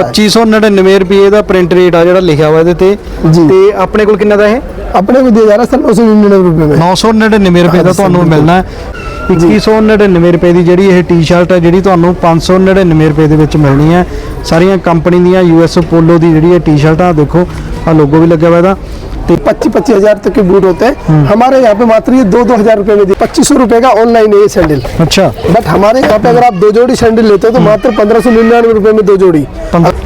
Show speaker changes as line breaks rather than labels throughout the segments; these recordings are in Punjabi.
2599 ਰੁਪਏ ਦਾ ਪ੍ਰਿੰਟ ਰੇਟ ਆ ਜਿਹੜਾ ਲਿਖਿਆ ਹੋਇਆ ਇਹਦੇ ਤੇ
ਜੀ।
ਤੇ ਆਪਣੇ ਕੋਲ ਕਿੰਨਾ ਦਾ ਇਹ
अपने को दिया जा रहा है सर नौ सौ निन्यानवे रुपये में
999 ਰੁਪਏ ਦਾ ਤੁਹਾਨੂੰ ਮਿਲਣਾ ਹੈ 2199 ਰੁਪਏ ਦੀ ਜਿਹੜੀ ਇਹ ਟੀ-ਸ਼ਰਟ ਹੈ ਜਿਹੜੀ ਤੁਹਾਨੂੰ 599 ਰੁਪਏ ਦੇ ਵਿੱਚ ਮਿਲਣੀ ਹੈ ਸਾਰੀਆਂ ਕੰਪਨੀ ਦੀਆਂ ਯੂਐਸ ਪੋਲੋ ਦੀ ਜਿਹੜੀ ਇਹ ਟੀ-ਸ਼ਰਟ ਆ ਦੇਖੋ ਆ ਲੋਗੋ ਵੀ ਲੱਗਿਆ ਹੋਇਆ ਇਹਦਾ ਤੇ
पच्चीस पच्चीस हजार तक के बूट होते हैं हमारे यहाँ पे मात्र ये दो दो हजार रुपए में दी पच्चीस सौ रुपए का ऑनलाइन है ये सैंडल
ਅੱਛਾ
बट हमारे यहाँ पे अगर आप दो जोड़ी सैंडल लेते हो तो मात्र पंद्रह सौ निन्यानवे रुपए में दो जोड़ी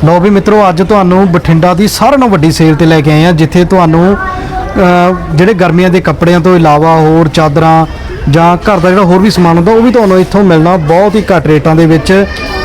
ਲਓ ਵੀ ਮਿੱਤਰੋ ਅੱਜ ਤੁਹਾਨੂੰ ਬਠਿੰਡਾ ਦੀ ਸਾਰਿਆਂ ਨਾਲੋਂ ਵੱਡੀ ਸੇਲ ਤੇ ਲੈ ਕੇ ਆਏ ਆ ਜਿੱਥੇ ਤੁਹਾਨੂੰ ਅਹ, ਜਿਹੜੇ ਗਰਮੀਆਂ ਦੇ ਕੱਪੜਿਆਂ ਤੋਂ ਇਲਾਵਾ ਹੋਰ ਚਾਦਰਾਂ ਜਾਂ ਘਰ ਦਾ ਜਿਹੜਾ ਹੋਰ ਵੀ ਸਮਾਨ ਹੁੰਦਾ ਉਹ ਵੀ ਤੁਹਾਨੂੰ ਇੱਥੋਂ ਮਿਲਣਾ ਬਹੁਤ ਹੀ ਘੱਟ ਰੇਟਾਂ ਦੇ ਵਿੱਚ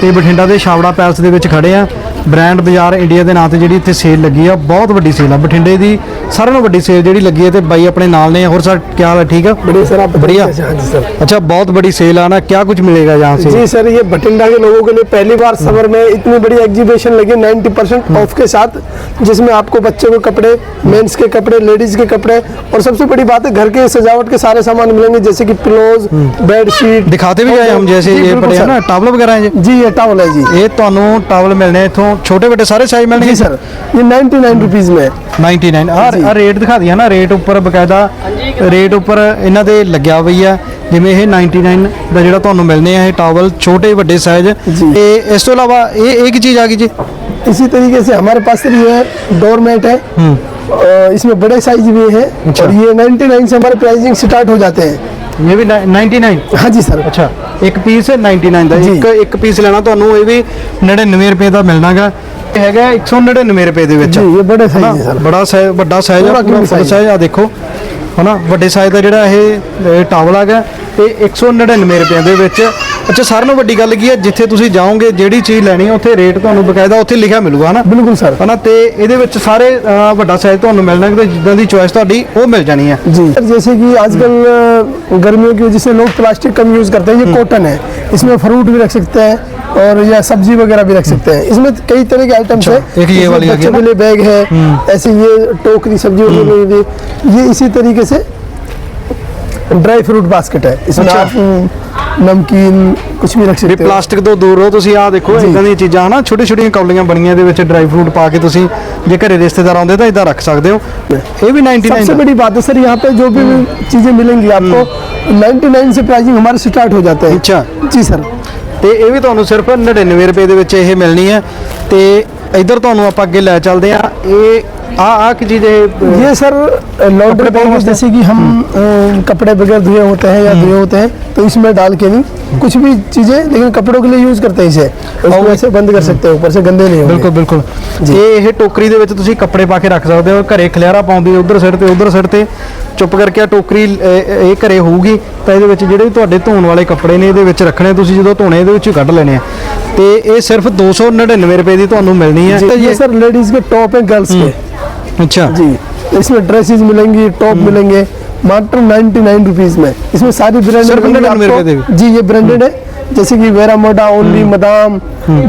ਤੇ ਬਠਿੰਡਾ ਦੇ ਛਾਵੜਾ ਪੈਲਸ ਦੇ ਵਿੱਚ ਖੜੇ ਆ ਬ੍ਰਾਂਡ ਬਾਜ਼ਾਰ ਇੰਡੀਆ ਦੇ ਨਾਂ ਤੇ ਜਿਹੜੀ ਇੱਥੇ ਸੇਲ ਲੱਗੀ ਆ ਬਹੁਤ ਵੱਡੀ ਸੇਲ ਆ ਬਠਿੰਡੇ ਦੀ ਸਾਰਿਆਂ ਨਾਲੋਂ ਵੱਡੀ ਸੇਲ ਜਿਹੜੀ ਲੱਗੀ ਹੈ ਤੇ ਬਾਈ ਆਪਣੇ ਨਾਲ ਨੇ ਹੋਰ ਸਰ ਕੀ ਹਾਲ ਹੈ ठीक है
बढ़िया सर आप बताइए
बढ़िया
कैसे? हाँ जी सर
अच्छा बहुत बड़ी सेल आना क्या कुछ मिलेगा यहाँ से
जी सर ये बठिंडा के लोगों के लिए पहली बार समर में इतनी बड़ी एग्जीबिशन लगी 90 परसेंट ऑफ के साथ जिसमें आपको बच्चों के कपड़े मेंस के कपड़े लेडीज के कपड़े और सबसे बड़ी बात है घर के सजावट के सारे सामान मिलेंगे जैसे कि पिलोज बेड शीट
दिखाते भी जाए हम जैसे
जी,
ये
बिल्कुल
बड़े हैं
सर।
ना टावल वगैरह हैं जी
जी ये टावल है जी
ਇਹ ਤੁਹਾਨੂੰ ਟਾਵਲ ਮਿਲਣੇ ਇੱਥੋਂ ਛੋਟੇ ਵੱਡੇ ਸਾਰੇ ਸਾਈਜ਼ ਮਿਲਣਗੇ
जी सर ये 99 नाइन रुपीज में है
99 ਆ
ਜੀ।
ਆ ਰੇਟ ਦਿਖਾ ਦਿਆ ਨਾ ਰੇਟ ਉੱਪਰ ਬਕਾਇਦਾ ਰੇਟ ਉੱਪਰ ਇਹਨਾਂ ਦੇ ਲੱਗਿਆ ਹੋਈ ਆ ਜਿਵੇਂ ਇਹ 99 ਦਾ ਜਿਹੜਾ ਤੁਹਾਨੂੰ ਮਿਲਨੇ ਆ ਇਹ ਟਾਵਲ ਛੋਟੇ ਵੱਡੇ ਸਾਈਜ਼
ਜੀ।
ਤੇ ਇਸ ਤੋਂ ਇਲਾਵਾ ਇਹ ਇੱਕ ਚੀਜ਼ ਆ ਗਈ ਜੀ
इसी तरीके से हमारे पास सर ये डोरमेट है अ, इसमें बड़े साइज भी है
अच्छा।
और ये 99 से हमारे प्राइसिंग स्टार्ट हो जाते हैं
ਇਹ ਵੀ 99
ਹਾਂਜੀ ਸਰ
ਅੱਛਾ ਇੱਕ ਪੀਸ 99 ਦਾ ਇੱਕ ਇੱਕ ਪੀਸ ਲੈਣਾ ਤੁਹਾਨੂੰ ਇਹ ਵੀ 99 ਰੁਪਏ ਦਾ ਮਿਲਣਾਗਾ। ਇਹ ਹੈਗਾ 199 ਰੁਪਏ ਦੇ ਵਿੱਚ।
ਜੀ ਇਹ ਬੜਾ ਸਾਈਜ਼
ਹੈ
ਸਰ
ਬੜਾ ਸਾਈਜ਼ ਵੱਡਾ ਸਾਈਜ਼ ਆ
ਪੂਰਾ
ਸਾਈਜ਼ ਆ ਦੇਖੋ। ਹਨਾ? ਵੱਡੇ ਸਾਈਜ਼ ਦਾ ਜਿਹੜਾ ਇਹ ਟਾਵਲ ਹੈਗਾ ਇਹ 199 ਰੁਪਏ ਦੇ ਵਿੱਚ ਅੱਛਾ ਸਾਰਿਆਂ ਨਾਲੋਂ ਵੱਡੀ ਗੱਲ ਕੀ ਹੈ ਜਿੱਥੇ ਤੁਸੀਂ ਜਾਓਗੇ ਜਿਹੜੀ ਚੀਜ਼ ਲੈਣੀ ਹੈ ਉੱਥੇ ਰੇਟ ਤੁਹਾਨੂੰ ਬਕਾਇਦਾ ਉੱਥੇ ਲਿਖਿਆ ਮਿਲੂਗਾ ਹਨਾ
बिल्कुल सर
ਹਨਾ ਤੇ ਇਹਦੇ ਵਿੱਚ ਸਾਰੇ ਅਹ, ਵੱਡਾ ਸਾਈਜ਼ ਤੁਹਾਨੂੰ ਮਿਲਣਾ ਤੇ ਜਿੱਦਾਂ ਦੀ ਚੋਇਸ ਤੁਹਾਡੀ ਉਹ ਮਿਲ ਜਾਣੀ ਹੈ
जी सर जैसे कि आजकल अ, गर्मियों की वजह से लोग प्लास्टिक कम यूज करते हैं ये कॉटन है इसमें फ्रूट भी रख सकते हैं और या सब्जी वगैरह भी रख सकते हैं इसमें कई तरह के आइटम्स
अच्छा,
है
एक ये
इसमें
वाली आ गई
बच्चों
ना?
के लिए बैग है ऐसे ये टोकरी सब्जी वगैरह के लिए ये इसी तरीके से ड्राई फ्रूट बास्केट है इसमें
अच्छा।
आप अम, नमकीन कुछ भी रख
ਵੀ
सकते हो
ਪਲਾਸਟਿਕ ਤੋਂ ਦੂਰ ਰਹੋ ਤੁਸੀਂ ਆਹ ਦੇਖੋ
ਜੀ।
ਇਦਾਂ ਦੀਆਂ ਚੀਜ਼ਾਂ ਹਨਾ ਛੋਟੀ ਛੋਟੀਆਂ ਕੌਲੀਆਂ ਬਣੀਆਂ ਦੇ ਵਿੱਚ ਡਰਾਈ ਫਰੂਟ ਪਾ ਕੇ ਤੁਸੀਂ ਜੇ ਘਰੇ ਰਿਸ਼ਤੇਦਾਰ ਆਉਂਦੇ ਤਾਂ ਇਦਾਂ ਰੱਖ ਸਕਦੇ ਹੋ ਇਹ ਵੀ 99
सबसे
ਦਾ
बड़ी बात है सर यहाँ पे जो भी चीजें मिलेंगी आपको 99 से प्राइसिंग हमारे स्टार्ट हो जाते हैं
ਅੱਛਾ
जी सर
ਤੇ ਇਹ ਵੀ ਤੁਹਾਨੂੰ ਸਿਰਫ 99 ਰੁਪਏ ਦੇ ਵਿੱਚ ਇਹ ਮਿਲਣੀ ਹੈ ਤੇ ਇਧਰ ਤੁਹਾਨੂੰ ਆਪਾਂ ਅੱਗੇ ਲੈ ਚੱਲਦੇ ਆ ਇਹ आ आ की चीज़ें
ये सर लॉन्ड्री बैग जैसे कि हम कपड़े वगैरह धुए होते हैं या धुए होते हैं तो इसमें डाल के भी कुछ भी चीज़ें लेकिन कपड़ों के लिए यूज़ करते हैं इसे। और वैसे बंद कर सकते हो ऊपर से ਗੰਦੇ ਨਹੀਂ
ਬਿਲਕੁਲ ਬਿਲਕੁਲ ਇਹ ਇਹ ਟੋਕਰੀ ਦੇ ਵਿੱਚ ਤੁਸੀਂ ਕੱਪੜੇ ਪਾ ਕੇ ਰੱਖ ਸਕਦੇ ਹੋ ਘਰੇ ਖਲਿਆਰਾ ਪਾਉਂਦੇ ਉਧਰ ਸਾਈਡ ਤੇ ਉਧਰ ਸਾਈਡ ਤੇ ਚੁੱਪ ਕਰਕੇ ਆ ਟੋਕਰੀ ਇਹ ਘਰੇ ਹੋਊਗੀ ਤਾਂ ਇਹਦੇ ਵਿੱਚ ਜਿਹੜੇ ਤੁਹਾਡੇ ਧੋਣ ਵਾਲੇ ਕੱਪੜੇ ਨੇ ਇਹਦੇ ਵਿੱਚ ਰੱਖਣੇ ਤੁਸੀਂ ਜਦੋਂ ਧੋਣੇ ਇਹਦੇ ਵਿੱਚੋਂ ਕੱਢ ਲੈਣੇ ਆ। ਤੇ ਇਹ ਸਿਰਫ 299 ਰੁਪਏ ਦੀ ਤੁਹਾਨੂੰ ਮਿਲਣੀ ਹੈ। ਤੇ ਇਹ
ਸਰ ਲੇਡੀਜ਼ ਕੇ ਟੌਪ ਹੈ ਗਰਲਸ ਕੇ
ਅੱਛਾ
जी इसमें ड्रेसेस मिलेंगी टॉप मिलेंगे मात्र 99 रुपीज में इसमें सारी ब्रांड
सिर्फ 99 रुपए दे भी।
जी ये ब्रांडेड है जैसे कि वेरा मोडा ओनली मदाम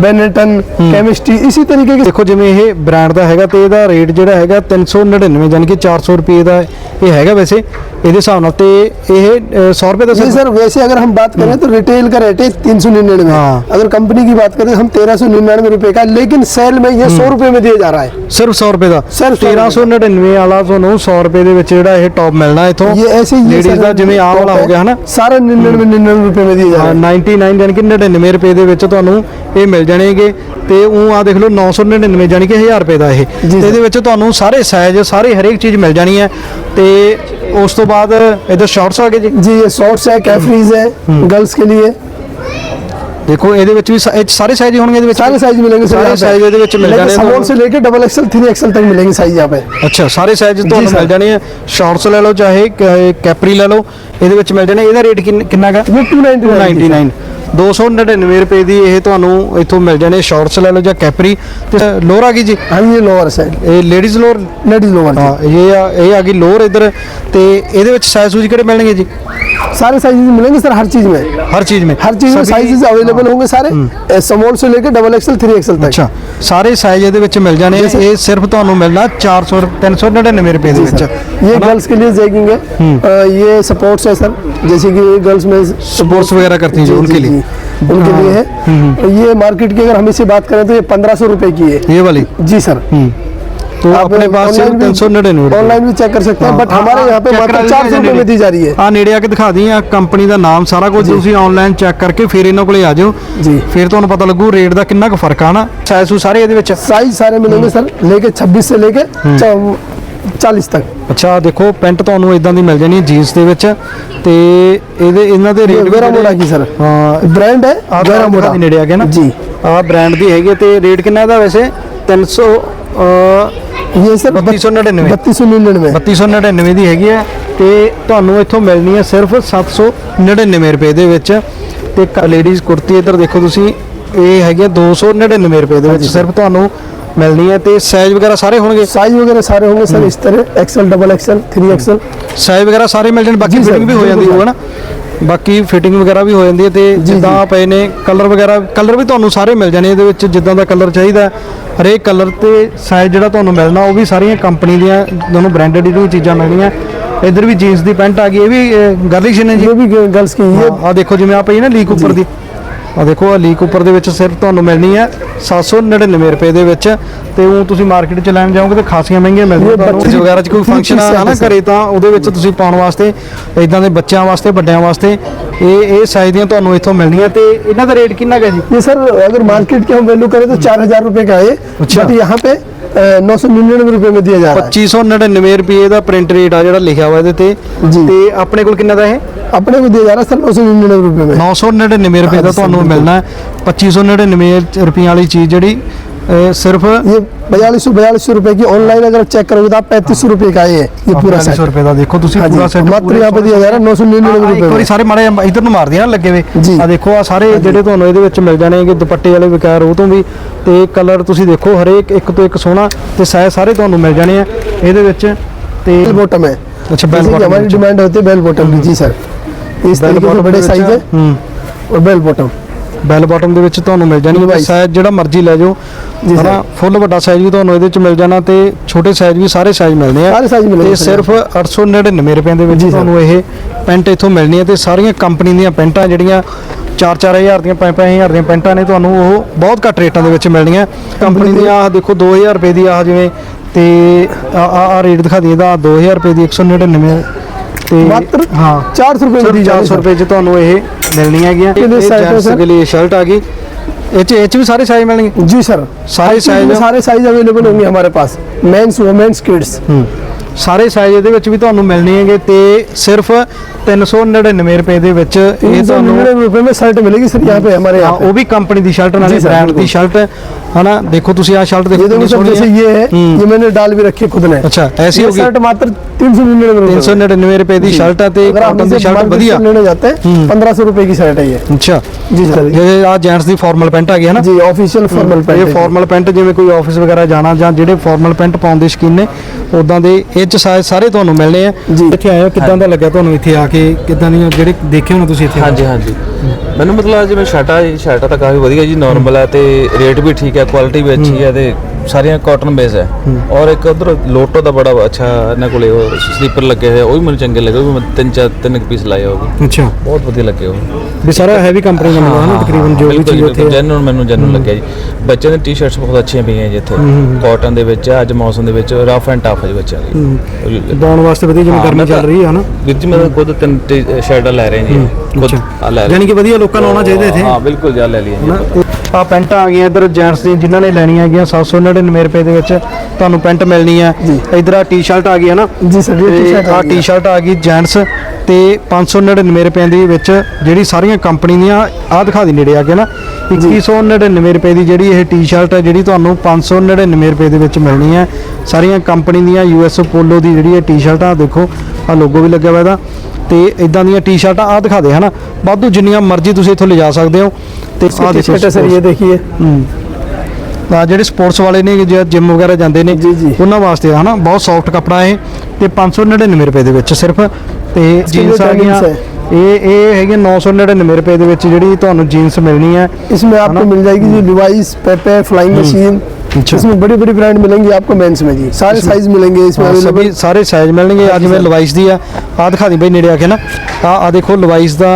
बेनेटन केमिस्ट्री इसी तरीके के
ਦੇਖੋ ਜਿਵੇਂ ਇਹ ਬ੍ਰਾਂਡ ਦਾ ਹੈਗਾ ਤੇ ਇਹਦਾ ਰੇਟ ਜਿਹੜਾ ਹੈਗਾ 399 ਯਾਨੀ ਕਿ 400 ਰੁਪਏ ਦਾ ਇਹ ਹੈਗਾ ਵੈਸੇ ਇਹਦੇ ਹਿਸਾਬ ਨਾਲ ਤੇ ਇਹ ਅ, 100 ਰੁਪਏ ਦਾ
जी
ਸਿਰਫ
सर वैसे अगर हम बात करें तो रिटेल का रेट है तीन सौ निन्यानवे
हाँ।
अगर कंपनी की बात करें तो हम तेरह सौ निन्यानवे रुपए का लेकिन सेल में ये सौ रुपए में दिया जा रहा है
ਸਿਰਫ 100 ਰੁਪਏ ਦਾ
ਸਿਰਫ 100
1399 ਵਾਲਾ ਤੁਹਾਨੂੰ 100 ਰੁਪਏ ਦੇ ਵਿੱਚ ਜਿਹੜਾ ਇਹ ਟੌਪ ਮਿਲਣਾ ਇਥੋਂ
ये ऐसे ही ये
ਲੇਡੀਜ਼
सर
ਦਾ ਜਿਵੇਂ ਆਹ ਵਾਲਾ
top
ਹੋ
है,
ਗਿਆ ਹਨਾ
सारा निन्यानवे निन्यानवे रुपए में दिया जा रहा
ਹਾਂ,
है
99 ਯਾਨੀ ਕਿ 99 ਰੁਪਏ ਦੇ ਵਿੱਚ ਤੁਹਾਨੂੰ ਇਹ ਮਿਲ ਜਾਣਗੇ ਤੇ ਉਹ ਆ ਦੇਖ ਲਓ 999 ਜਾਨੀ ਕਿ 1000 ਰੁਪਏ ਦਾ ਇਹ। ਤੇ ਇਹਦੇ ਵਿੱਚ ਤੁਹਾਨੂੰ ਸਾਰੇ ਸਾਈਜ਼ ਸਾਰੇ ਹਰੇਕ ਚੀਜ਼ ਮਿਲ ਜਾਣੀ ਹੈ ਤੇ ਉਸ ਤੋਂ ਬਾਅਦ ਇਧਰ ਸ਼ਾਰਟਸ ਆ ਗਏ ਜੀ।
ਜੀ ਇਹ ਸ਼ਾਰਟਸ ਹੈ ਕੈਫਰੀਜ਼ ਹੈ ਗਰਲਸ ਕੇ ਲਈ
ਦੇਖੋ ਇਹਦੇ ਵਿੱਚ ਵੀ ਸਾਰੇ ਸਾਈਜ਼ ਹੋਣਗੇ ਇਹਦੇ ਵਿੱਚ?
ਸਾਰੇ
ਸਾਈਜ਼
ਮਿਲਣਗੇ ਸਾਰੇ
ਸਾਈਜ਼ ਇਹਦੇ ਵਿੱਚ ਮਿਲ
ਜਾਣੇ
ਸਮੋਲ
ਸੇ ਲੈ ਕੇ ਡਬਲ ਐਕਸਲ 3 ਐਕਸਲ ਤੱਕ ਮਿਲਣਗੇ ਸਾਈਜ਼ ਆਪੇ
ਅੱਛਾ ਸਾਰੇ ਸਾਈਜ਼ ਤੁਹਾਨੂੰ ਮਿਲ ਜਾਣੇ ਆ। ਸ਼ਾਰਟਸ ਲੈ ਲਓ ਚਾਹੇ ਕੈਪਰੀ ਲੈ ਲਓ ਇਹਦੇ ਵਿੱਚ ਮਿਲ ਜਾਣੇ ਇਹਦਾ ਰੇਟ ਕਿੰਨਾ
ਹੈਗਾ
299 299 ਰੁਪਏ ਦੀ ਇਹ ਤੁਹਾਨੂੰ ਇੱਥੋਂ ਮਿਲ ਜਾਣੇ ਸ਼ਾਰਟਸ ਲੈ ਲਓ ਜਾਂ ਕੈਪਰੀ। ਤੇ ਲੋਅਰ ਆ ਗਈ ਜੀ?
ਹਾਂਜੀ ਇਹ ਲੋਅਰ ਸਾਈਡ
ਇਹ ਲੇਡੀਜ਼ ਲੋਅਰ
ਲੇਡੀਜ਼ ਲੋਅਰ
ਹਾਂ ਇਹ ਆ ਇਹ ਆ ਗਈ ਲੋਅਰ ਇਧਰ। ਤੇ ਇਹਦੇ ਵਿੱਚ ਸਾਈਜ਼ ਸੂਜ ਕਿਹੜੇ ਮਿਲਣਗੇ ਜੀ?
सारे साइजेस मिलेंगे सर हर चीज में
ਹਰ ਚੀਜ਼ में
हर चीज में
सभी-
साइजेस अवेलेबल होंगे सारे स्मॉल से लेके डबल एक्सएल थ्री एक्सएल तक
ਅੱਛਾ ਸਾਰੇ ਸਾਈਜ਼ ਇਹਦੇ ਵਿੱਚ ਮਿਲ ਜਾਣੇ ਆ। ਇਹ ਸਿਰਫ ਤੁਹਾਨੂੰ ਮਿਲਣਾ 400 399 ਰੁਪਏ ਦੇ ਵਿੱਚ
ये गर्ल्स के लिए जैगिंग है अ, ये सपोर्ट्स है सर जैसे कि गर्ल्स में
स्पोर्ट्स वगैरह करती हैं जो
जी,
उनके
जी,
लिए।
जी। उनके लिए है और ये मार्केट की अगर हम इसे बात करें तो ये पंद्रह सौ रुपए की है
ये वाली
जी सर
हम्म तो
आप
अपने पास सिर्फ
ऑनलाइन भी-
399
ऑनलाइन भी चेक कर सकते हैं बट हमारे यहाँ पे मात्र चार सौ रुपए में दी जा रही है
ਆ ਨੇੜੇ ਆ ਕੇ ਦਿਖਾ ਦੀ ਆ ਕੰਪਨੀ ਦਾ ਨਾਮ ਸਾਰਾ ਕੁਝ ਤੁਸੀਂ ਆਨਲਾਈਨ ਚੈੱਕ ਕਰਕੇ ਫਿਰ ਇਹਨਾਂ ਕੋਲੇ ਆ ਜਾਓ
ਜੀ।
ਫਿਰ ਤੁਹਾਨੂੰ ਪਤਾ ਲੱਗੂ ਰੇਟ ਦਾ ਕਿੰਨਾ ਕੁ ਫਰਕ ਆ ਨਾ ਸਾਈਜ਼ ਸੂ ਸਾਰੇ ਇਹਦੇ ਵਿੱਚ
साइज सारे मिलेंगे सर लेके 26 से लेके चालीस तक
ਅੱਛਾ ਆਹ ਦੇਖੋ ਪੈਂਟ ਤੁਹਾਨੂੰ ਇਦਾਂ ਦੀ ਮਿਲ ਜਾਣੀ ਜੀਨਸ ਦੇ ਵਿੱਚ ਤੇ ਇਹਦੇ ਇਹਨਾਂ ਦੇ
ये
ਰੇਟ
वेरा मोड़ा की सर
ਹਾਂ
ब्रांड है
ਆਹ
वेरा
ਦਿਖਾ
मोड़ा
ਦੀ ਨੇੜੇ ਆ ਗਿਆ ਨਾ
जी
ਆਹ ਬ੍ਰਾਂਡ ਦੀ ਹੈਗੀ ਹੈ ਤੇ ਰੇਟ ਕਿੰਨਾ ਇਹਦਾ ਵੈਸੇ 300
ਇਹ ਸਰ
3299
3299
3299 ਦੀ ਹੈਗੀ ਹੈ ਤੇ ਤੁਹਾਨੂੰ ਇੱਥੋਂ ਮਿਲਣੀ ਹੈ ਸਿਰਫ 799 ਰੁਪਏ ਦੇ ਵਿੱਚ। ਤੇ ਲੇਡੀਜ਼ ਕੁੜਤੀ ਇੱਧਰ ਦੇਖੋ ਤੁਸੀਂ ਇਹ ਹੈਗੀ ਹੈ 299 ਰੁਪਏ ਦੇ ਵਿੱਚ। ਸਿਰਫ ਤੁਹਾਨੂੰ ਮਿਲਣੀ ਹੈ ਤੇ ਸਾਈਜ਼ ਵਗੈਰਾ ਸਾਰੇ ਹੋਣਗੇ?
ਸਾਈਜ਼ ਵਗੈਰਾ ਸਾਰੇ ਹੋਣਗੇ ਸਰ ਇਸ ਤਰ੍ਹਾਂ XL double XL 3 XL
size ਵਗੈਰਾ ਸਾਰੇ ਮਿਲ ਜਾਣ ਬਾਕੀ ਫਿਟਿੰਗ ਵੀ ਹੋ ਜਾਂਦੀ ਹੋਊਗਾ ਨਾ? ਬਾਕੀ ਫਿਟਿੰਗ ਵਗੈਰਾ ਵੀ ਹੋ ਜਾਂਦੀ ਹੈ ਤੇ ਜਿੱਦਾਂ ਪਏ ਨੇ ਕਲਰ ਵਗੈਰਾ ਕਲਰ ਵੀ ਤੁਹਾਨੂੰ ਸਾਰੇ ਮਿਲ ਜਾਣੇ ਇਹਦੇ ਵਿੱਚ ਜਿੱਦਾਂ ਦਾ ਕਲਰ ਚਾਹੀਦਾ ਹਰੇਕ ਕਲਰ ਤੇ ਸਾਈਜ਼ ਜਿਹੜਾ ਤੁਹਾਨੂੰ ਮਿਲਣਾ ਉਹ ਵੀ ਸਾਰੀਆਂ ਕੰਪਨੀ ਦੀਆਂ ਤੁਹਾਨੂੰ ਬ੍ਰਾਂਡਡ ਹੀ ਚੀਜ਼ਾਂ ਮਿਲਣੀਆਂ। ਇਧਰ ਵੀ ਜੀਨਸ ਦੀ ਪੈਂਟ ਆ ਗਈ ਇਹ ਵੀ ਗਰਲਿਸ਼ ਨੇ ਜੀ।
ਇਹ ਵੀ ਗਰਲਸ ਕੀ ਹੈ।
ਆ ਦੇਖੋ ਜਿਵੇਂ ਆ ਪਈ ਨਾ ਲੀਕ ਉੱਪਰ ਦੀ ਆ ਦੇਖੋ ਆ ਲੀਕ ਉੱਪਰ ਦੇ ਵਿੱਚ ਸਿਰਫ ਤੁਹਾਨੂੰ ਮਿਲਣੀ ਹੈ 799 ਰੁਪਏ ਦੇ ਵਿੱਚ ਤੇ ਉਹ ਤੁਸੀਂ ਮਾਰਕੀਟ ਚ ਲੈਣ ਜਾਓਗੇ ਤੇ ਖਾਸੀਆਂ ਮਹਿੰਗੀਆਂ ਮਿਲਦੀਆਂ
ਇਹ
ਤੁਹਾਨੂੰ
ਬੱਚੇ-
ਵਗੈਰਾ ਚ ਕੋਈ
ਬੱਚੇ
ਫੰਕਸ਼ਨ ਆ ਨਾ
set
ਘਰੇ ਤਾਂ ਉਹਦੇ ਵਿੱਚ ਤੁਸੀਂ ਪਾਉਣ ਵਾਸਤੇ ਇਦਾਂ ਦੇ ਬੱਚਿਆਂ ਵਾਸਤੇ ਵੱਡਿਆਂ ਵਾਸਤੇ ਇਹ ਇਹ ਸਾਈਜ਼ ਦੀਆਂ ਤੁਹਾਨੂੰ ਇੱਥੋਂ ਮਿਲਣੀਆਂ ਤੇ ਇਹਨਾਂ ਦਾ ਰੇਟ ਕਿੰਨਾ ਹੈ ਜੀ
ये सर अगर मार्केट की हम वैल्यू करें तो चार हजार रुपए का है
अच्छा।
बट यहाँ पे नौ सौ निन्यानवे रुपए में दिया जा रहा
2599 ਰੁਪਏ ਦਾ ਪ੍ਰਿੰਟ ਰੇਟ ਆ ਜਿਹੜਾ ਲਿਖਿਆ ਹੋਇਆ ਇਹਦੇ ਤੇ
ਜੀ।
ਤੇ ਆਪਣੇ ਕੋਲ ਕਿੰਨਾ ਦਾ ਇਹ
है अपने को दिया जा रहा है सर नौ सौ
999 ਰੁਪਏ ਦਾ ਤੁਹਾਨੂੰ ਮਿਲਣਾ ਹੈ। 2599 ਰੁਪਏ ਵਾਲੀ ਚੀਜ਼ ਜਿਹੜੀ ਸਿਰਫ
ये बयालीस सौ बयालीस सौ रुपये की ऑनलाइन अगर आप चेक करोगे तो आप पैंतीस सौ रुपये का
ਰੁਪਏ ਦਾ ਦੇਖੋ ਤੁਸੀਂ ਪੂਰਾ ਸੈੱਟ
मात्र यहाँ पे दिया जा रहा है
ਇੱਕ ਵਾਰੀ ਸਾਰੇ ਮਾੜੇ ਇਧਰ ਨੂੰ ਮਾਰਦੇ ਆ ਲੱਗੇ ਵੇ। ਆ ਦੇਖੋ ਆ ਸਾਰੇ ਜਿਹੜੇ ਤੁਹਾਨੂੰ ਇਹਦੇ ਵਿੱਚ ਮਿਲ ਜਾਣੇ ਹੈਗੇ ਦੁਪੱਟੇ ਵਾਲੇ ਵਿਕਾਰ ਉਹ ਤੋਂ ਵੀ ਤੇ ਕਲਰ ਤੁਸੀਂ ਦੇਖੋ ਹਰੇਕ ਇੱਕ ਤੋਂ ਇੱਕ ਸੋਹਣਾ ਤੇ ਸਾਇ ਸਾਰੇ ਤੁਹਾਨੂੰ ਮਿਲ ਜਾਣੇ ਆ ਇਹਦੇ ਵਿੱਚ ਤੇ
में बेल
ਅੱਛਾ ਬੈਲ
जैसे कि हमारी
ਇਸ
ਤਰੀਕੇ
ਦੇ
ਬੜੇ ਸਾਈਜ਼
ਹੈ? ਹੂੰ।
ਔਰ ਬੈਲ ਬੋਟਮ
ਬੈਲ ਬਾਟਮ ਦੇ ਵਿੱਚ ਤੁਹਾਨੂੰ ਮਿਲ ਜਾਣੀ ਹੈ ਸਾਈਜ਼ ਜਿਹੜਾ ਮਰਜ਼ੀ ਲੈ ਜਾਓ। ਹਨਾ ਫੁੱਲ ਵੱਡਾ ਸਾਈਜ਼ ਵੀ ਤੁਹਾਨੂੰ ਇਹਦੇ ਵਿੱਚ ਮਿਲ ਜਾਣਾ ਤੇ ਛੋਟੇ ਸਾਈਜ਼ ਵੀ ਸਾਰੇ ਸਾਈਜ਼ ਮਿਲਣੇ ਆ।
ਸਾਰੇ ਸਾਈਜ਼ ਮਿਲਣੇ
ਤੇ ਸਿਰਫ 899 ਰੁਪਏ ਦੇ ਵਿੱਚ ਤੁਹਾਨੂੰ ਇਹ ਪੈਂਟ ਇੱਥੋਂ ਮਿਲਣੀ ਹੈ ਤੇ ਸਾਰੀਆਂ ਕੰਪਨੀ ਦੀਆਂ ਪੈਂਟਾਂ ਜਿਹੜੀਆਂ 4-4000 ਦੀਆਂ 5-5000 ਦੀਆਂ ਪੈਂਟਾਂ ਨੇ ਤੁਹਾਨੂੰ ਉਹ ਬਹੁਤ ਘੱਟ ਰੇਟਾਂ ਦੇ ਵਿੱਚ ਮਿਲਣੀਆਂ। ਕੰਪਨੀ ਦੀਆਂ ਆਹ ਦੇਖੋ 2000 ਰੁਪਏ ਦੀ ਆਹ ਜਿਵੇਂ ਤੇ ਆਹ ਆ ਰੇਟ ਦਿਖਾ ਦਈਏ ਦਾ 2000 ਰੁਪਏ ਦੀ 199 ਤੇ
मात्र
ਹਾਂ
चार सौ रुपए में दी जा
400
रही है
ਰੁਪਏ ਚ ਤੁਹਾਨੂੰ ਇਹ ਮਿਲਣੀ ਹੈਗੀਆਂ
ਕਿਹੜੇ
ਇਹ
size ਹੈ
gents
ਸਰ?
ਦੇ ਲਈ ਸ਼ਰਟ ਆ ਗਈ ਇਹ ਚ ਇਹ ਚ ਵੀ ਸਾਰੇ ਸਾਈਜ਼ ਮਿਲਣਗੇ
जी सर
सारे
हर चीज़ में
size-
सारे साइज अवेलेबल होंगे हमारे पास मेंस वुमेन्स किड्स
ਹੂੰ ਸਾਰੇ ਸਾਈਜ਼ ਇਹਦੇ ਵਿੱਚ ਵੀ ਤੁਹਾਨੂੰ ਮਿਲਣੇ ਹੈਗੇ ਤੇ ਸਿਰਫ 399 ਰੁਪਏ ਦੇ ਵਿੱਚ ਇਹ
तीन सौ
ਤੁਹਾਨੂੰ
निन्यानवे रुपए में शर्ट मिलेगी सर यहाँ पे हमारे
ਹਾਂ,
यहाँ पे
ਉਹ ਵੀ ਕੰਪਨੀ ਦੀ ਸ਼ਰਟ ਨਾਲੇ
ਜੀ ਸਰ,
ਬ੍ਰਾਂਡ ਦੀ
ਬਿਲਕੁਲ।
ਸ਼ਰਟ ਹਨਾ ਦੇਖੋ ਤੁਸੀਂ ਆਹ ਸ਼ਰਟ ਦੇਖੋ
ये देखो
ਕਿੰਨੀ
सर
ਸੋਹਣੀ
जैसे
ਹੈ
ये है
हम्म।
ये मैंने डाल भी रखी है खुद ने
ਅੱਛਾ ਐਸੀ
ये
ਹੋ ਗਈ
शर्ट मात्र तीन सौ निन्यानवे रुपए में।
399 ਰੁਪਏ ਦੀ ਸ਼ਰਟ ਹੈ ਤੇ
अगर आप
ਕਾਟਨ ਦੀ
इसे
ਸ਼ਰਟ
market
ਵਧੀਆ
से लेने जाते हैं
हम्म।
पंद्रह सौ रुपए की शर्ट है ये
ਅੱਛਾ
जी सर
ਇਹ ਆ ਜੈਂਟਸ ਦੀ ਫਾਰਮਲ ਪੈਂਟ ਆ ਗਈ ਹੈ ਨਾ
जी ऑफिशियल फॉर्मल पैंट
ਇਹ
है
ਫਾਰਮਲ ਪੈਂਟ ਜਿਵੇਂ ਕੋਈ ਆਫਿਸ ਵਗੈਰਾ ਜਾਣਾ ਜਾਂ ਜਿਹੜੇ ਫਾਰਮਲ ਪੈਂਟ ਪਾਉਣ ਦੇ ਸ਼ੌਕੀਨ ਨੇ ਉਦਾਂ ਦੇ ਇਹ ਚ ਸਾਇਜ਼ ਸਾਰੇ ਤੁਹਾਨੂੰ ਮਿਲਣੇ ਆ। ਇੱਥੇ ਆਏ ਹੋ ਕਿਦਾਂ ਦਾ ਲੱਗਿਆ ਤੁਹਾਨੂੰ ਇੱਥੇ ਆ ਕੇ? ਕਿਦਾਂ ਦੀਆਂ ਜਿਹੜੇ ਦੇਖੇ ਹੋਣੇ ਤੁਸੀਂ ਇੱਥੇ?
ਹਾਂਜੀ ਹਾਂਜੀ। ਮੈਨੂੰ ਮਤਲਬ ਜਿਵੇਂ ਸ਼ਰਟਾਂ ਸ਼ਰਟਾਂ ਤਾਂ ਕਾਫੀ ਵਧੀਆ ਜੀ ਨਾਰਮਲ ਹੈ ਤੇ ਰੇਟ ਵੀ ਠੀਕ ਹੈ ਕੁਆਲਿਟੀ ਵੀ ਅੱਛੀ ਹੈ ਤੇ ਸਾਰੀਆਂ ਕਾਟਨ ਬੇਸ ਹੈ। ਔਰ ਇੱਕ ਉਧਰ ਲੋਟੋ ਦਾ ਬੜਾ ਅੱਛਾ ਇਹਨਾਂ ਕੋਲੇ ਸਲੀਪਰ ਲੱਗੇ ਹੋਏ ਉਹ ਵੀ ਮੈਨੂੰ ਚੰਗੇ ਲੱਗੇ ਉਹ ਵੀ ਮੈਂ ਤਿੰਨ ਚਾਰ ਤਿੰਨ ਪੀਸ ਲਾਏ ਵੀ।
ਅੱਛਾ।
ਬਹੁਤ ਵਧੀਆ ਲੱਗੇ ਉਹ।
ਵੀ ਸਾਰਾ ਹੈਵੀ ਕੰਪਨੀ ਦਾ ਮਿਲਦਾ ਨਾ ਤਕਰੀਬਨ ਜੋ ਵੀ ਚੀਜ਼ ਉੱਥੇ।
ਜੈਨੂਨ ਮੈਨੂੰ ਜੈਨੂਨ ਲੱਗਿਆ ਜੀ। ਬੱਚਿਆਂ ਦੀ ਟੀ-ਸ਼ਰਟਸ ਬਹੁਤ ਅੱਛੀਆਂ ਪਈਆਂ ਜੀ ਇੱਥੇ। ਕਾਟਨ ਦੇ ਵਿੱਚ ਅੱਜ ਮੌਸਮ ਦੇ ਵਿੱਚ ਰਫ ਐਂਡ ਟਫ ਹੈ ਜੀ ਬੱਚਿਆਂ ਲਈ
ਪਾਉਣ ਵਾਸਤੇ ਵਧੀਆ ਜਿਵੇਂ ਗਰਮੀ ਚੱਲ ਰਹੀ ਹੈ ਹਨਾ?
ਵੀਰ ਜੀ ਮੈਂ ਖੁਦ ਤਿੰਨ ਸ਼ਰਟਾਂ ਲੈ ਰਹੇ ਜੀ। ਖੁਦ ਆ ਲੈ ਰਹੇ
ਯਾਨੀ ਕਿ ਵਧੀਆ ਲੋਕਾਂ ਨੂੰ ਆਉਣਾ ਚਾਹੀਦਾ ਇੱਥੇ।
ਹਾਂ ਬਿਲਕੁਲ ਜਾ ਲੈ ਲਈਏ ਜੀ।
ਆ ਪੈਂਟਾਂ ਆ ਗਈਆਂ ਇਧਰ ਜੈਂਟਸ ਦੀਆਂ ਜਿਨ੍ਹਾਂ ਨੇ ਲੈਣੀਆਂ ਹੈਗੀਆਂ 799 ਰੁਪਏ ਦੇ ਵਿੱਚ ਤੁਹਾਨੂੰ ਪੈਂਟ ਮਿਲਣੀ ਹੈ ਇਧਰ ਆ ਟੀ-ਸ਼ਰਟ ਆ ਗਈ ਹੈ ਨਾ
ਜੀ ਸਰ ਟੀ-ਸ਼ਰਟ
ਆ ਟੀ-ਸ਼ਰਟ ਆ। ਗਈ ਜੈਂਟਸ ਤੇ 599 ਰੁਪਏ ਦੇ ਵਿੱਚ ਜਿਹੜੀ ਸਾਰੀਆਂ ਕੰਪਨੀ ਦੀਆਂ ਆ ਦਿਖਾ ਦੀ ਨੇੜੇ ਆ ਕੇ ਨਾ 2199 ਰੁਪਏ ਦੀ ਜਿਹੜੀ ਇਹ ਟੀ-ਸ਼ਰਟ ਹੈ ਜਿਹੜੀ ਤੁਹਾਨੂੰ 599 ਰੁਪਏ ਦੇ ਵਿੱਚ ਮਿਲਣੀ ਹੈ ਸਾਰੀਆਂ ਕੰਪਨੀ ਦੀਆਂ ਯੂਐਸ ਪੋਲੋ ਦੀ ਜਿਹੜੀ ਇਹ ਟੀ-ਸ਼ਰਟ ਆ ਦੇਖੋ ਆ ਲੋਗੋ ਵੀ ਲੱਗਿਆ ਹੋਇਆ ਇਹਦਾ। ਤੇ ਇਦਾਂ ਦੀਆਂ ਟੀ-ਸ਼ਰਟਾਂ ਆ ਦਿਖਾ ਦੇ ਹਨਾ? ਵਾਧੂ ਜਿੰਨੀਆਂ ਮਰਜ਼ੀ ਤੁਸੀਂ ਇੱਥੋਂ ਲਿਜਾ ਸਕਦੇ ਹੋ। ਤੇ
ਆ ਦੇਖੋ ਸਰ ਇਹ ਦੇਖੀਏ।
ਤਾਂ ਜਿਹੜੇ ਸਪੋਰਟਸ ਵਾਲੇ ਨੇ ਜੇ ਜਿਮ ਵਗੈਰਾ ਜਾਂਦੇ ਨੇ ਉਹਨਾਂ ਵਾਸਤੇ ਹਨਾ? ਬਹੁਤ ਸੌਫਟ ਕੱਪੜਾ ਇਹ। ਤੇ 599 ਰੁਪਏ ਦੇ ਵਿੱਚ ਸਿਰਫ। ਤੇ ਜੀਨਸ ਆ ਗਈਆਂ ਇਹ ਇਹ ਹੈਗੇ 999 ਰੁਪਏ ਦੇ ਵਿੱਚ ਜਿਹੜੀ ਤੁਹਾਨੂੰ ਜੀਨਸ ਮਿਲਣੀ ਹੈ
ਇਸ ਵਿੱਚ ਆਪਕੋ ਮਿਲ ਜਾਏਗੀ ਜੀ ਲਿਵਾਈਸ ਪੈਪੇ ਫਲਾਈਂਗ
ਮਸ਼ੀਨ
इसमें बड़ी बड़ी ब्रांड मिलेंगी आपको मेंस में जी सारे साइज मिलेंगे इसमें
ਹਾਂ,
अवेलेबल
ਸਭੀ ਸਾਰੇ ਸਾਈਜ਼ ਮਿਲਣਗੇ ਅੱਜ ਮੈਂ ਲਵਾਈਸ ਦੀ ਆ ਆ ਦਿਖਾ ਦੀ ਬਈ ਨੇੜੇ ਆ ਕੇ ਨਾ ਆ ਆ ਦੇਖੋ ਲਵਾਈਸ ਦਾ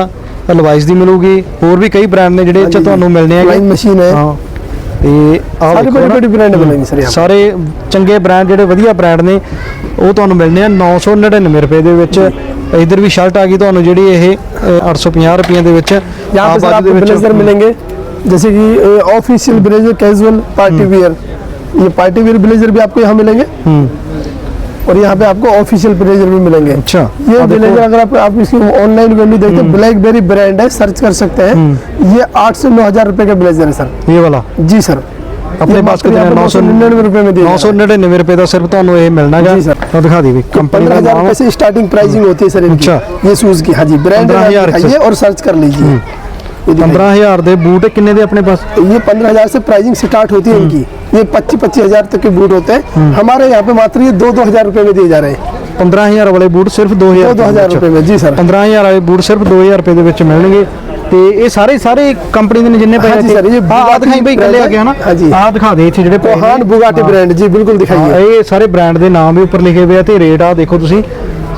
ਲਵਾਈਸ ਦੀ ਮਿਲੂਗੀ ਹੋਰ ਵੀ ਕਈ ਬ੍ਰਾਂਡ ਨੇ ਜਿਹੜੇ ਇਹ 'ਚ
ਹਾਂਜੀ।
ਤੁਹਾਨੂੰ ਮਿਲਣੇ ਹੈਗੇ
Flying machine है।
ਹਾਂ ਤੇ ਆਹ
सारी
ਦੇਖੋ
बड़ी
ਨਾ,
बड़ी ब्रांड मिलेंगी सर यहाँ
ਸਾਰੇ ਚੰਗੇ ਬ੍ਰਾਂਡ ਜਿਹੜੇ ਵਧੀਆ ਬ੍ਰਾਂਡ ਨੇ ਉਹ ਤੁਹਾਨੂੰ ਮਿਲਣੇ ਆ 999 ਰੁਪਏ ਦੇ ਵਿੱਚ ਇਧਰ ਵੀ ਸ਼ਰਟ ਆ ਗਈ ਤੁਹਾਨੂੰ ਜਿਹੜੀ ਇਹ ਅ, 850 ਰੁਪਏ ਦੇ ਵਿੱਚ
यहाँ
ਆਹ
पे सर
ਬਾਜੂ ਦੇ
आपको
ਵਿੱਚ
ब्लेजर मिलेंगे जैसे कि official blazer casual party wear ये पार्टी वेयर ब्लेजर भी आपको यहाँ मिलेंगे।
हम्म।
और यहाँ पे आपको ऑफिशियल ब्लेजर भी मिलेंगे।
अच्छा।
ये ब्लेजर अगर आप, आप इसकी ऑनलाइन वैल्यू देखते ब्लैकबेरी हम्म। ब्रांड है सर्च कर सकते हैं। हम्म। ये आठ से नौ हज़ार रूपए का ब्लेजर है सर।
ये वाला?
जी सर।
अपने
पास
कितने
नौ सौ निन्यानवे रुपए में नौ
सौ निन्यानवे रुपए का सिर्फ़ तो ये
मिलना सर। दिखा
दी
कंपनी से स्टार्टिंग प्राइसिंग होती है सर
अच्छा।
ये शूज़ की। हाँ जी ब्रांड है और सर्च कर लीजिए। ये दिखाइए।
15000 ਦੇ ਬੂਟ ਕਿੰਨੇ ਦੇ ਆਪਣੇ ਪਾਸ
ये पंद्रह हजार से प्राइसिंग स्टार्ट होती है इनकी ये पच्चीस पच्चीस हजार तक के बूट होते हैं हमारे यहाँ पे मात्र ये दो दो हजार रुपए में दिए जा रहे हैं
15000 ਵਾਲੇ ਬੂਟ ਸਿਰਫ 2000
दो दो हजार रुपए में जी सर
15000 ਵਾਲੇ ਬੂਟ ਸਿਰਫ 2000 ਰੁਪਏ ਦੇ ਵਿੱਚ ਮਿਲਣਗੇ ਤੇ ਇਹ ਸਾਰੇ ਸਾਰੇ ਕੰਪਨੀ ਦੇ ਨੇ ਜਿੰਨੇ ਪਏ
ਹਾਂਜੀ sir, ਇਹ
ਆ ਦਿਖਾਈ ਬਈ ਕੱਲੇ ਆ ਗਿਆ ਨਾ
ਹਾਂਜੀ।
ਆ ਦਿਖਾ ਦੇ ਇੱਥੇ ਜਿਹੜੇ ਪਏ
हान
ਨੇ।
बुगाटी ब्रांड जी बिल्कुल
ਹਾਂ,
दिखाइए
ਇਹ ਸਾਰੇ ਬ੍ਰਾਂਡ ਦੇ ਨਾਮ ਵੀ ਉੱਪਰ ਲਿਖੇ ਹੋਏ ਆ ਤੇ ਰੇਟ ਆ ਦੇਖੋ ਤੁਸੀਂ ਸਾ-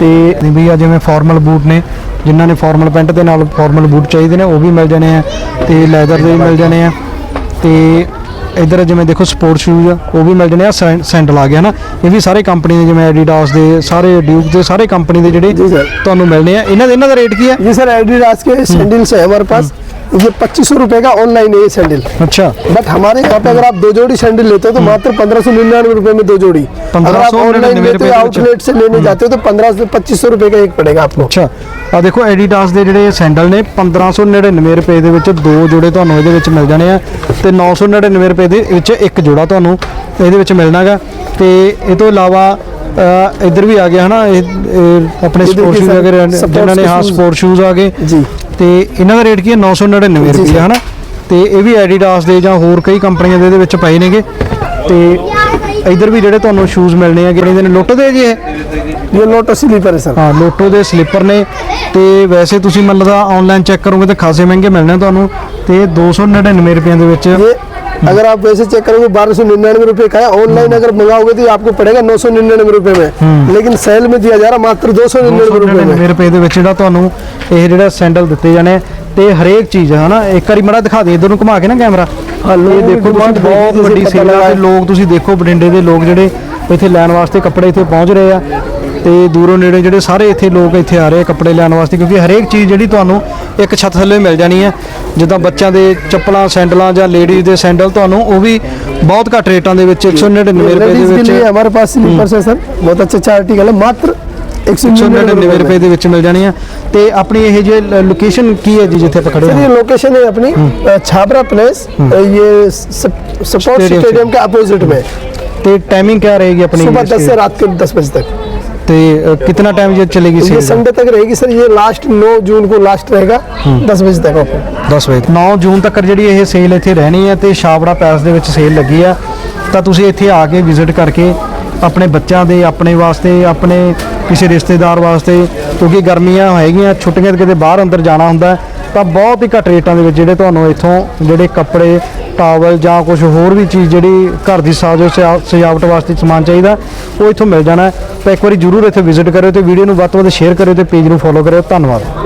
ਤੇ ਵੀ ਆ ਜਿਵੇਂ ਫਾਰਮਲ ਬੂਟ ਨੇ ਜਿਨ੍ਹਾਂ ਨੇ ਫਾਰਮਲ ਪੈਂਟ ਦੇ ਨਾਲ ਫਾਰਮਲ ਬੂਟ ਚਾਹੀਦੇ ਨੇ ਉਹ ਵੀ ਮਿਲ ਜਾਣੇ ਆ ਤੇ ਲੈਦਰ ਦੇ ਵੀ ਮਿਲ ਜਾਣੇ ਆ। ਤੇ ਇਧਰ ਜਿਵੇਂ ਦੇਖੋ ਸਪੋਰਟ ਸ਼ੂਜ਼ ਆ ਉਹ ਵੀ ਮਿਲ ਜਾਣੇ ਆ ਸੈਂਡਲ ਆ ਗਿਆ ਨਾ ਇਹ ਵੀ ਸਾਰੇ ਕੰਪਨੀ ਦੇ ਜਿਵੇਂ ਐਡੀਡਾਸ ਦੇ ਸਾਰੇ ਡਿਊਕ ਦੇ ਸਾਰੇ ਕੰਪਨੀ ਦੇ ਜਿਹੜੇ ਤੁਹਾਨੂੰ ਮਿਲਣੇ ਆ। ਇਹਨਾਂ ਦੇ ਇਹਨਾਂ ਦਾ ਰੇਟ ਕੀ ਹੈ
ਜੀ ਸਰ ਐਡੀਡਾਸ ਕੇ ਸੈਂਡਲਸ ਹੈ ਹਮਾਰੇ ਪਾਸ। ये पच्चीस सौ रुपए का ऑनलाइन है ये सैंडल
ਅੱਛਾ
बट हमारे यहाँ पे अगर आप दो जोड़ी सैंडल लेते हो तो मात्र पंद्रह सौ निन्यानवे रुपए में दो जोड़ी अगर आप
1599
ऑनलाइन लेते
रुपए
हो
के
आउटलेट से लेने जाते हो तो पंद्रह से पच्चीस सौ रुपए का एक पड़ेगा आपको
ਅੱਛਾ ਆ ਦੇਖੋ ਐਡੀਡਾਸ ਦੇ ਜਿਹੜੇ ਸੈਂਡਲ ਨੇ 1599 ਰੁਪਏ ਦੇ ਵਿੱਚ ਦੋ ਜੋੜੇ ਤੁਹਾਨੂੰ ਇਹਦੇ ਵਿੱਚ ਮਿਲ ਜਾਣੇ ਆ ਤੇ 999 ਰੁਪਏ ਦੇ ਵਿੱਚ ਇੱਕ ਜੋੜਾ ਤੁਹਾਨੂੰ ਇਹਦੇ ਵਿੱਚ ਮਿਲਣਾਗਾ ਤੇ ਇਹ ਤੋਂ ਇਲਾਵਾ ਅ, ਇੱਧਰ ਵੀ ਆ ਗਿਆ ਹਨਾ ਇਹ ਇਹ ਆਪਣੇ
ਇਹ
ਸਪੋਰਟ
ਦੇਖੀਏ
ਸ਼ੂਜ਼
ਸਰ,
ਵਗੈਰਾ
sports
ਜਿਨ੍ਹਾਂ ਨੇ
के
ਹਾਂ
shoes।
ਸਪੋਰਟ ਸ਼ੂਜ਼ ਆ ਗਏ
जी
ਤੇ ਇਹਨਾਂ ਦਾ ਰੇਟ ਕੀ ਹੈ? 999 ਰੁਪਏ ਹਨਾ? ਤੇ ਇਹ ਵੀ ਐਡੀਡਾਸ ਦੇ ਜਾਂ ਹੋਰ ਕਈ ਕੰਪਨੀਆਂ ਦੇ ਇਹਦੇ ਵਿੱਚ ਪਏ ਨੇਗੇ। ਤੇ ਇਧਰ ਵੀ ਜਿਹੜੇ ਤੁਹਾਨੂੰ ਸ਼ੂਜ਼ ਮਿਲਣੇ ਆ ਕਿਹੜੇ ਨੇ ਲੋਟੋ ਦੇ ਜੀ ਇਹ?
ਇਹ ਲੋਟੋ ਸਲੀਪਰ ਹੈ ਸਰ
ਹਾਂ ਲੋਟੋ ਦੇ ਸਲੀਪਰ ਨੇ। ਤੇ ਵੈਸੇ ਤੁਸੀਂ ਮੰਨ ਲਦਾ ਆਨਲਾਈਨ ਚੈੱਕ ਕਰੋਗੇ ਤਾਂ ਖਾਸੇ ਮਹਿੰਗੇ ਮਿਲਣੇ ਤੁਹਾਨੂੰ। ਤੇ 299 ਰੁਪਏ ਦੇ ਵਿੱਚ
अगर आप वैसे चेक करोगे बारह सौ निन्यानवे रुपए का है ऑनलाइन अगर मंगाओगे तो ये आपको पड़ेगा नौ सौ निन्यानवे रुपए में लेकिन सेल में दिया जा रहा मात्र दो सौ निन्यानवे रुपए में
299 ਰੁਪਏ ਦੇ ਵਿੱਚ ਜਿਹੜਾ ਤੁਹਾਨੂੰ ਇਹ ਜਿਹੜਾ ਸੈਂਡਲ ਦਿੱਤੇ ਜਾਣੇ ਆ ਤੇ ਹਰੇਕ ਚੀਜ਼ ਹੈ ਹਨਾ ਇੱਕ ਵਾਰੀ ਮੜਾ ਦਿਖਾ ਦੇ ਇਧਰ ਨੂੰ ਘੁਮਾ ਕੇ ਨਾ ਕੈਮਰਾ
ਹਾਂ,
ਇਹ
ਲੋਕ
ਦੇਖੋ ਤੁਸੀਂ
demand
ਬਹੁਤ
ਦੇਖੀ
ਵੱਡੀ
ਤੁਸੀਂ
ਸੇਲ
ਪਤਾ
ਆ ਤੇ
ਲੱਗਾ।
ਲੋਕ ਤੁਸੀਂ ਦੇਖੋ ਬਠਿੰਡੇ ਦੇ ਲੋਕ ਜਿਹੜੇ ਇੱਥੇ ਲੈਣ ਵਾਸਤੇ ਕੱਪੜੇ ਇੱਥੇ ਪਹੁੰਚ ਰਹੇ ਆ ਤੇ ਦੂਰੋਂ ਨੇੜੇ ਜਿਹੜੇ ਸਾਰੇ ਇੱਥੇ ਲੋਕ ਇੱਥੇ ਆ ਰਹੇ ਕੱਪੜੇ ਲੈਣ ਵਾਸਤੇ ਕਿਉਂਕਿ ਹਰੇਕ ਚੀਜ਼ ਜਿਹੜੀ ਤੁਹਾਨੂੰ ਇੱਕ ਛੱਤ ਥੱਲੇ ਮਿਲ ਜਾਣੀ ਹੈ। ਜਿੱਦਾਂ ਬੱਚਿਆਂ ਦੇ ਚੱਪਲਾਂ ਸੈਂਡਲਾਂ ਜਾਂ ਲੇਡੀਜ਼ ਦੇ ਸੈਂਡਲ ਤੁਹਾਨੂੰ ਉਹ ਵੀ ਬਹੁਤ ਘੱਟ ਰੇਟਾਂ ਦੇ ਵਿੱਚ 199 ਰੁਪਏ ਦੇ ਵਿੱਚ
हमारे पास स्लीपर्स है सर बहुत अच्छा अच्छा आर्टिकल है मात्र
199 ਰੁਪਏ ਦੇ ਵਿੱਚ ਮਿਲ ਜਾਣੀ ਆ ਤੇ ਆਪਣੀ ਇਹ ਜੇ ਲੋਕੇਸ਼ਨ ਕੀ ਹੈ ਜੀ ਜਿੱਥੇ ਆਪਾਂ ਖੜੇ
सर ये
ਹਾਂ?
लोकेशन है अपनी अ, छाबरा प्लेस अ, ये सपोर्ट
स्टेडियम ਤੇ ਟਾਈਮਿੰਗ ਕੀ ਰਹੇਗੀ
ਆਪਣੀ
ਸੁਬਹ
10 से ਰਾਤ के 10 बजे तक
ਤੇ ਅ, कितना टाइम ये चलेगी
ये
सेल
संडे तक रहेगी सर ये लास्ट 9 जून को लास्ट रहेगा दस बजे तक ओपन
10 ਵਜੇ 9 ਜੂਨ ਤੱਕ ਜਿਹੜੀ ਇਹ ਸੇਲ ਇੱਥੇ ਰਹਿਣੀ ਹੈ ਤੇ ਛਾਬੜਾ ਪੈਲਸ ਦੇ ਵਿੱਚ ਸੇਲ ਲੱਗੀ ਆ ਤਾਂ ਤੁਸੀਂ ਇੱਥੇ ਆ ਕੇ ਵਿਜ਼ਿਟ ਕਰਕੇ ਆਪਣੇ ਬੱਚਿਆਂ ਦੇ ਆਪਣੇ ਵਾਸਤੇ ਆਪਣੇ ਕਿਸੇ ਰਿਸ਼ਤੇਦਾਰ ਵਾਸਤੇ ਕਿਉਂਕਿ ਗਰਮੀਆਂ ਹੈਗੀਆਂ ਛੁੱਟੀਆਂ ਤੇ ਕਿਤੇ ਬਾਹਰ ਅੰਦਰ ਜਾਣਾ ਹੁੰਦਾ ਹੈ, ਤਾਂ ਬਹੁਤ ਹੀ ਘੱਟ ਰੇਟਾਂ ਦੇ ਵਿੱਚ ਜਿਹੜੇ ਤੁਹਾਨੂੰ ਇੱਥੋਂ ਜਿਹੜੇ ਕੱਪੜੇ ਟਾਵਲ ਜਾਂ ਕੁਝ ਹੋਰ ਵੀ ਚੀਜ਼ ਜਿਹੜੀ ਘਰ ਦੀ ਸਾਜੋ ਸਜਾ- ਸਜਾਵਟ ਵਾਸਤੇ ਸਮਾਨ ਚਾਹੀਦਾ, ਉਹ ਇੱਥੋਂ ਮਿਲ ਜਾਣਾ ਤਾਂ ਇੱਕ ਵਾਰੀ ਜਰੂਰ ਇੱਥੇ ਵਿਜ਼ਿਟ ਕਰਿਓ ਤੇ ਵੀਡੀਓ ਨੂੰ ਵੱਧ ਤੋਂ ਵੱਧ ਸ਼ੇਅਰ ਕਰਿਓ ਤੇ ਪੇਜ ਨੂੰ ਫੋਲੋ ਕਰਿਓ। ਧੰਨਵਾਦ।